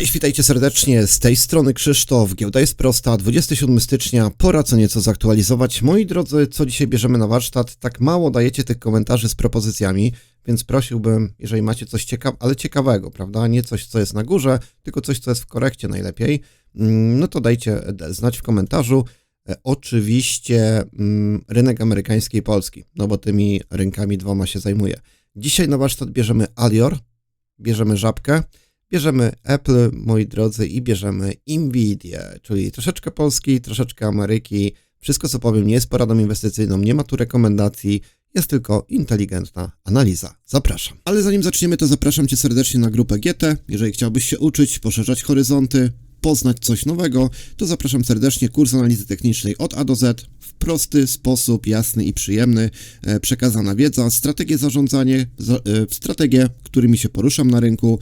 Cześć, witajcie serdecznie. Z tej strony Krzysztof. Giełda jest prosta. 27 stycznia. Pora co nieco zaktualizować. Moi drodzy, co dzisiaj bierzemy na warsztat? Tak mało dajecie tych komentarzy z propozycjami, więc prosiłbym, jeżeli macie coś ciekawe, ale ciekawego, prawda? Nie coś, co jest na górze, tylko coś, co jest w korekcie najlepiej. Mm, No to dajcie znać w komentarzu. E, Oczywiście mm, rynek amerykański i polski, no bo tymi rynkami dwoma się zajmuję. Dzisiaj na warsztat bierzemy Alior, bierzemy Żabkę, bierzemy Apple, moi drodzy, i bierzemy Nvidia, czyli troszeczkę Polski, troszeczkę Ameryki. Wszystko, co powiem, nie jest poradą inwestycyjną, nie ma tu rekomendacji, jest tylko inteligentna analiza. Zapraszam. Ale zanim zaczniemy, to zapraszam Cię serdecznie na grupę GT. Jeżeli chciałbyś się uczyć, poszerzać horyzonty, poznać coś nowego, to zapraszam serdecznie kurs analizy technicznej od A do Z w prosty sposób, jasny i przyjemny. E, Przekazana wiedza, strategie zarządzanie, za, e, strategie, którymi się poruszam na rynku.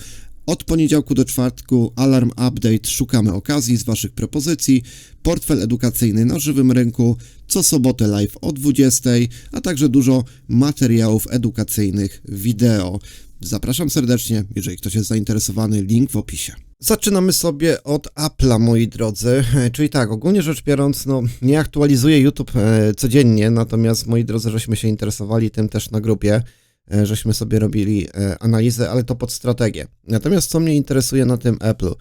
Od poniedziałku do czwartku alarm update, szukamy okazji z Waszych propozycji, portfel edukacyjny na żywym rynku, co sobotę live o 20, a także dużo materiałów edukacyjnych wideo. Zapraszam serdecznie, jeżeli ktoś jest zainteresowany, link w opisie. Zaczynamy sobie od Apple'a, moi drodzy. Czyli tak, ogólnie rzecz biorąc, no nie aktualizuję YouTube e, codziennie, natomiast moi drodzy, żeśmy się interesowali tym też na grupie, żeśmy sobie robili e, analizę, ale to pod strategię. Natomiast co mnie interesuje na tym Apple'u?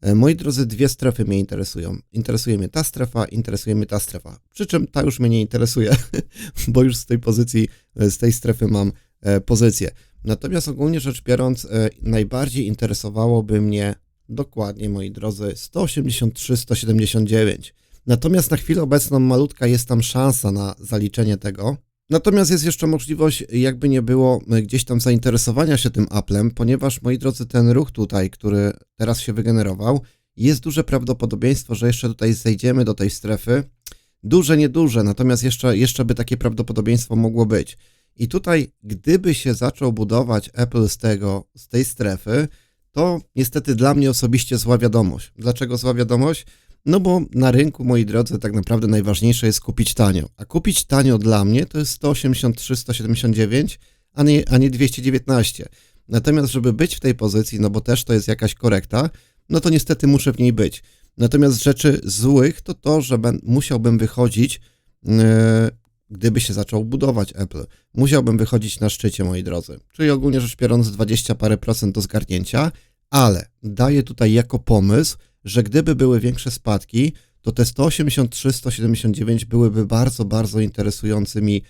E, Moi drodzy, dwie strefy mnie interesują. Interesuje mnie ta strefa, interesuje mnie ta strefa. Przy czym ta już mnie nie interesuje, bo już z tej pozycji, e, z tej strefy mam e, pozycję. Natomiast ogólnie rzecz biorąc, e, najbardziej interesowałoby mnie dokładnie, moi drodzy, 183-179. Natomiast na chwilę obecną malutka jest tam szansa na zaliczenie tego. Natomiast jest jeszcze możliwość, jakby nie było gdzieś tam zainteresowania się tym Applem, ponieważ, moi drodzy, ten ruch tutaj, który teraz się wygenerował, jest duże prawdopodobieństwo, że jeszcze tutaj zejdziemy do tej strefy. Duże, nieduże, natomiast jeszcze, jeszcze by takie prawdopodobieństwo mogło być. I tutaj, gdyby się zaczął budować Apple z tego, z tej strefy, to niestety dla mnie osobiście zła wiadomość. Dlaczego zła wiadomość? No bo na rynku, moi drodzy, tak naprawdę najważniejsze jest kupić tanio. A kupić tanio dla mnie to jest 183, 179, a nie, a nie 219. Natomiast, żeby być w tej pozycji, no bo też to jest jakaś korekta, no to niestety muszę w niej być. Natomiast rzeczy złych to to, że ben, musiałbym wychodzić, yy, gdyby się zaczął budować Apple. Musiałbym wychodzić na szczycie, moi drodzy. Czyli ogólnie rzecz biorąc 20 parę procent do zgarnięcia, ale daję tutaj jako pomysł, że gdyby były większe spadki, to te 183, 179 byłyby bardzo, bardzo interesującymi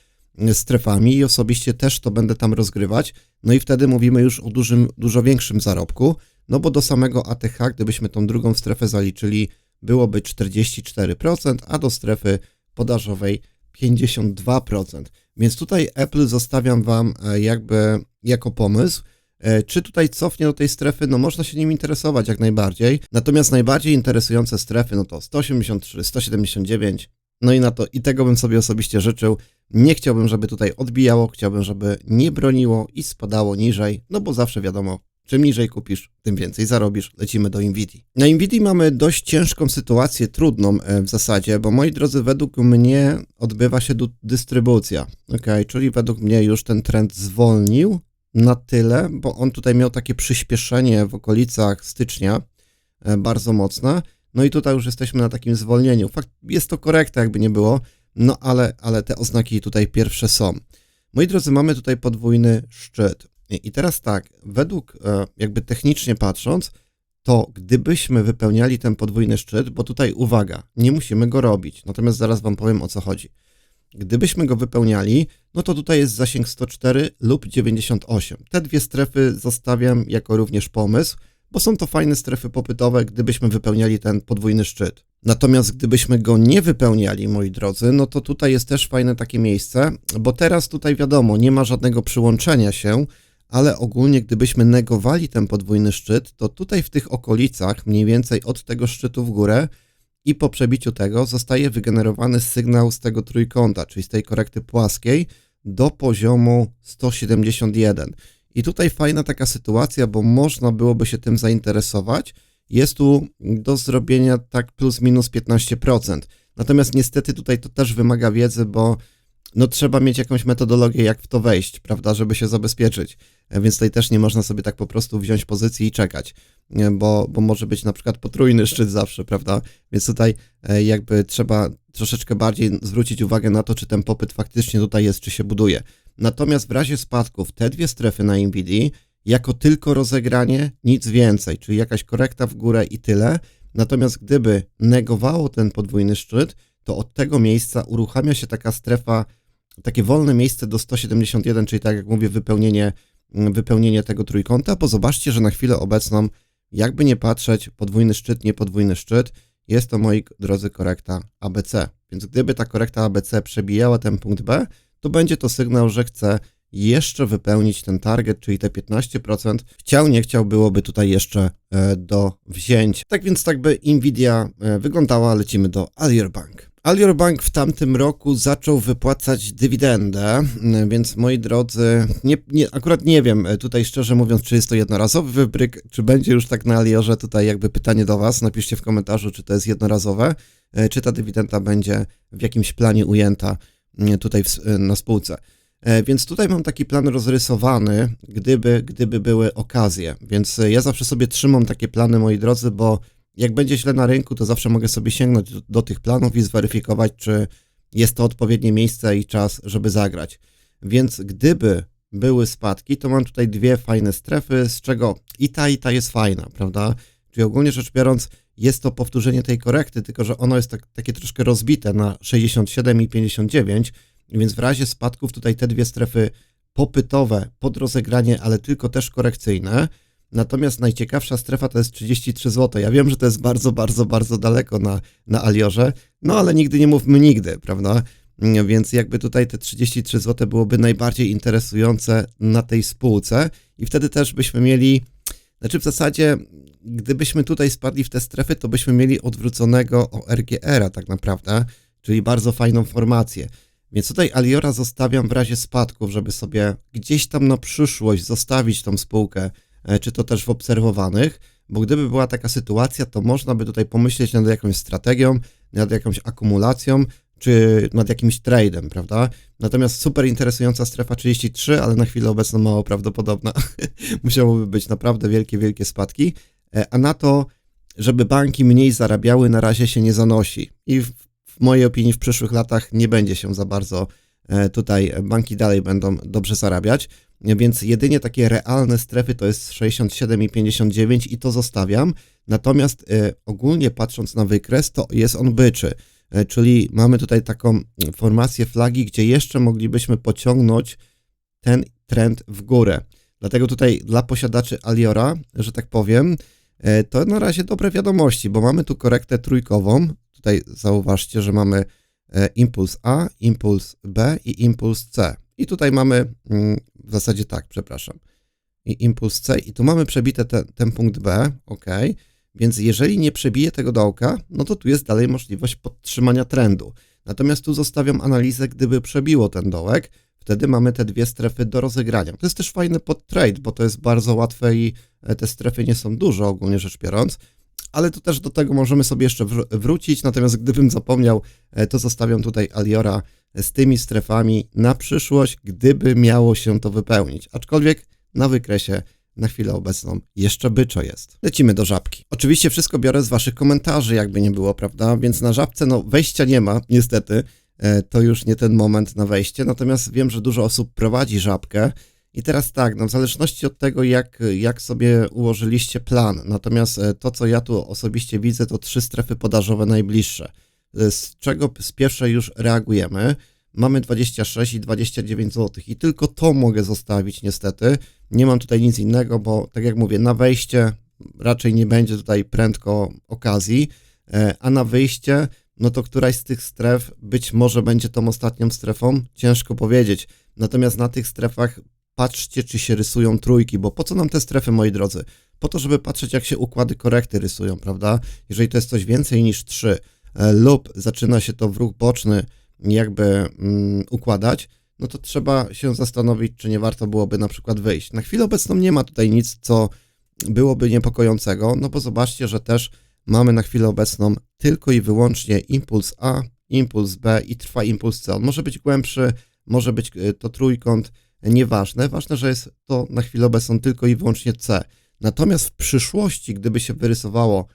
y, strefami i osobiście też to będę tam rozgrywać. No i wtedy mówimy już o dużym, dużo większym zarobku, no bo do samego ATH, gdybyśmy tą drugą strefę zaliczyli, byłoby 44%, a do strefy podażowej 52%. Więc tutaj Apple zostawiam Wam e, jakby jako pomysł. E, Czy tutaj cofnie do tej strefy? No można się nim interesować jak najbardziej. Natomiast najbardziej interesujące strefy no to 183, 179. No i na to i tego bym sobie osobiście życzył. Nie chciałbym, żeby tutaj odbijało, chciałbym, żeby nie broniło i spadało niżej, no bo zawsze wiadomo, czym niżej kupisz, tym więcej zarobisz. Lecimy do Nvidia. Na Nvidia mamy dość ciężką sytuację, trudną e, w zasadzie, bo moi drodzy, według mnie odbywa się dystrybucja. Ok, czyli według mnie już ten trend zwolnił na tyle, bo on tutaj miał takie przyspieszenie w okolicach stycznia e, bardzo mocne. No i tutaj już jesteśmy na takim zwolnieniu. Fakt, jest to korekta, jakby nie było, no ale, ale te oznaki tutaj pierwsze są. Moi drodzy, mamy tutaj podwójny szczyt. I teraz tak, według, e, jakby technicznie patrząc, to gdybyśmy wypełniali ten podwójny szczyt, bo tutaj uwaga, nie musimy go robić, natomiast zaraz Wam powiem o co chodzi. Gdybyśmy go wypełniali, no to tutaj jest zasięg 104 lub 98. Te dwie strefy zostawiam jako również pomysł, bo są to fajne strefy popytowe, gdybyśmy wypełniali ten podwójny szczyt. Natomiast gdybyśmy go nie wypełniali, moi drodzy, no to tutaj jest też fajne takie miejsce, bo teraz tutaj wiadomo, nie ma żadnego przyłączenia się, ale ogólnie gdybyśmy negowali ten podwójny szczyt, to tutaj w tych okolicach, mniej więcej od tego szczytu w górę i po przebiciu tego zostaje wygenerowany sygnał z tego trójkąta, czyli z tej korekty płaskiej do poziomu 171. I tutaj fajna taka sytuacja, bo można byłoby się tym zainteresować. Jest tu do zrobienia tak plus minus 15%. Natomiast niestety tutaj to też wymaga wiedzy, bo no trzeba mieć jakąś metodologię, jak w to wejść, prawda, żeby się zabezpieczyć. E, Więc tutaj też nie można sobie tak po prostu wziąć pozycji i czekać, bo, bo może być na przykład potrójny szczyt zawsze, prawda? Więc tutaj e, jakby trzeba troszeczkę bardziej zwrócić uwagę na to, czy ten popyt faktycznie tutaj jest, czy się buduje. Natomiast w razie spadków te dwie strefy na NVD jako tylko rozegranie, nic więcej, czyli jakaś korekta w górę i tyle. Natomiast gdyby negowało ten podwójny szczyt, to od tego miejsca uruchamia się taka strefa, takie wolne miejsce do 171, czyli tak jak mówię, wypełnienie, mm, wypełnienie tego trójkąta, bo zobaczcie, że na chwilę obecną, jakby nie patrzeć, podwójny szczyt, nie podwójny szczyt, jest to, moi drodzy, korekta ABC. Więc gdyby ta korekta ABC przebijała ten punkt B, to będzie to sygnał, że chce jeszcze wypełnić ten target, czyli te 15%. Chciał, nie chciał, byłoby tutaj jeszcze e, do wzięcia. Tak więc tak by Nvidia e, wyglądała, lecimy do Alior Bank. Alior Bank w tamtym roku zaczął wypłacać dywidendę, m, więc moi drodzy, nie, nie, akurat nie wiem, e, tutaj szczerze mówiąc, czy jest to jednorazowy wybryk, czy będzie już tak na Aliorze, tutaj jakby pytanie do Was, napiszcie w komentarzu, czy to jest jednorazowe, e, czy ta dywidenda będzie w jakimś planie ujęta m, tutaj w, e, na spółce. Więc tutaj mam taki plan rozrysowany, gdyby, gdyby były okazje. Więc ja zawsze sobie trzymam takie plany, moi drodzy, bo jak będzie źle na rynku, to zawsze mogę sobie sięgnąć do, do tych planów i zweryfikować, czy jest to odpowiednie miejsce i czas, żeby zagrać. Więc gdyby były spadki, to mam tutaj dwie fajne strefy, z czego i ta, i ta jest fajna, prawda? Czyli ogólnie rzecz biorąc, jest to powtórzenie tej korekty, tylko że ono jest tak, takie troszkę rozbite na 67 i 59, więc w razie spadków tutaj te dwie strefy popytowe pod rozegranie, ale tylko też korekcyjne. Natomiast najciekawsza strefa to jest 33 zł. Ja wiem, że to jest bardzo, bardzo, bardzo daleko na, na Aliorze, no ale nigdy nie mówmy nigdy, prawda? Mm, Więc jakby tutaj te 33 zł byłoby najbardziej interesujące na tej spółce i wtedy też byśmy mieli, znaczy w zasadzie, gdybyśmy tutaj spadli w te strefy, to byśmy mieli odwróconego ORGR-a tak naprawdę, czyli bardzo fajną formację. Więc tutaj Aliora zostawiam w razie spadków, żeby sobie gdzieś tam na przyszłość zostawić tą spółkę, czy to też w obserwowanych, bo gdyby była taka sytuacja, to można by tutaj pomyśleć nad jakąś strategią, nad jakąś akumulacją, czy nad jakimś tradem, prawda? Natomiast super interesująca strefa 33, ale na chwilę obecną mało prawdopodobna. Musiałoby być naprawdę wielkie, wielkie spadki, E, a na to, żeby banki mniej zarabiały, na razie się nie zanosi. I w, w mojej opinii w przyszłych latach nie będzie się za bardzo e, tutaj banki dalej będą dobrze zarabiać, więc jedynie takie realne strefy to jest 67 i 59 i to zostawiam. Natomiast e, ogólnie patrząc na wykres, to jest on byczy, E, czyli mamy tutaj taką formację flagi, gdzie jeszcze moglibyśmy pociągnąć ten trend w górę. Dlatego tutaj dla posiadaczy Aliora, że tak powiem, e, to na razie dobre wiadomości, bo mamy tu korektę trójkową. Tutaj zauważcie, że mamy impuls A, impuls B i impuls C. I tutaj mamy mm, w zasadzie tak, przepraszam. I impuls C i tu mamy przebite te, ten punkt B, ok. Więc jeżeli nie przebije tego dołka, no to tu jest dalej możliwość podtrzymania trendu. Natomiast tu zostawiam analizę, gdyby przebiło ten dołek, wtedy mamy te dwie strefy do rozegrania. To jest też fajny pod trade, bo to jest bardzo łatwe i e, te strefy nie są duże ogólnie rzecz biorąc. Ale to też do tego możemy sobie jeszcze wr- wrócić, natomiast gdybym zapomniał, e, to zostawiam tutaj Aliora z tymi strefami na przyszłość, gdyby miało się to wypełnić. Aczkolwiek na wykresie na chwilę obecną jeszcze byczo jest. Lecimy do żabki. Oczywiście wszystko biorę z waszych komentarzy, jakby nie było, prawda? Więc na żabce no wejścia nie ma, niestety. E, To już nie ten moment na wejście, natomiast wiem, że dużo osób prowadzi żabkę. I teraz tak, no w zależności od tego, jak, jak sobie ułożyliście plan, natomiast e, to, co ja tu osobiście widzę, to trzy strefy podażowe najbliższe, e, z czego z pierwszej już reagujemy. Mamy 26 i 29 zł i tylko to mogę zostawić niestety. Nie mam tutaj nic innego, bo tak jak mówię, na wejście raczej nie będzie tutaj prędko okazji, e, a na wyjście, no to któraś z tych stref być może będzie tą ostatnią strefą, ciężko powiedzieć. Natomiast na tych strefach patrzcie, czy się rysują trójki, bo po co nam te strefy, moi drodzy? Po to, żeby patrzeć, jak się układy korekty rysują, prawda? Jeżeli to jest coś więcej niż 3 lub zaczyna się to w ruch boczny jakby mm, układać, no to trzeba się zastanowić, czy nie warto byłoby na przykład wyjść. Na chwilę obecną nie ma tutaj nic, co byłoby niepokojącego, no bo zobaczcie, że też mamy na chwilę obecną tylko i wyłącznie impuls A impuls B i trwa impuls C. On może być głębszy, może być e, to trójkąt, e, nieważne. Ważne, że jest to na chwilę obecną tylko i wyłącznie C. Natomiast w przyszłości, gdyby się wyrysowało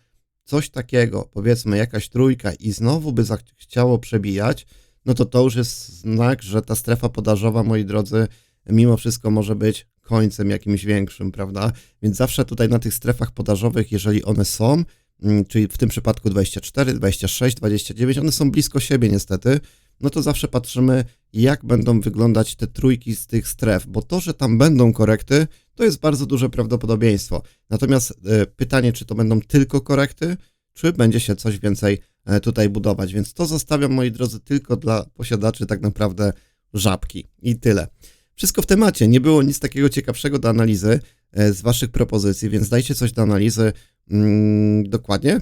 coś takiego, powiedzmy jakaś trójka i znowu by chciało przebijać, no to to już jest znak, że ta strefa podażowa, moi drodzy, mimo wszystko może być końcem jakimś większym, prawda? Więc zawsze tutaj na tych strefach podażowych, jeżeli one są, mm, czyli w tym przypadku 24, 26, 29, one są blisko siebie niestety, no to zawsze patrzymy, jak będą wyglądać te trójki z tych stref, bo to, że tam będą korekty, to jest bardzo duże prawdopodobieństwo. Natomiast e, pytanie, czy to będą tylko korekty, czy będzie się coś więcej e, tutaj budować. Więc to zostawiam, moi drodzy, tylko dla posiadaczy tak naprawdę żabki. I tyle. Wszystko w temacie. Nie było nic takiego ciekawszego do analizy e, z Waszych propozycji, więc dajcie coś do analizy mm, dokładnie.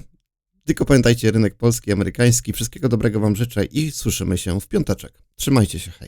Tylko pamiętajcie, rynek polski, amerykański. Wszystkiego dobrego Wam życzę i słyszymy się w piąteczek. Trzymajcie się, hej.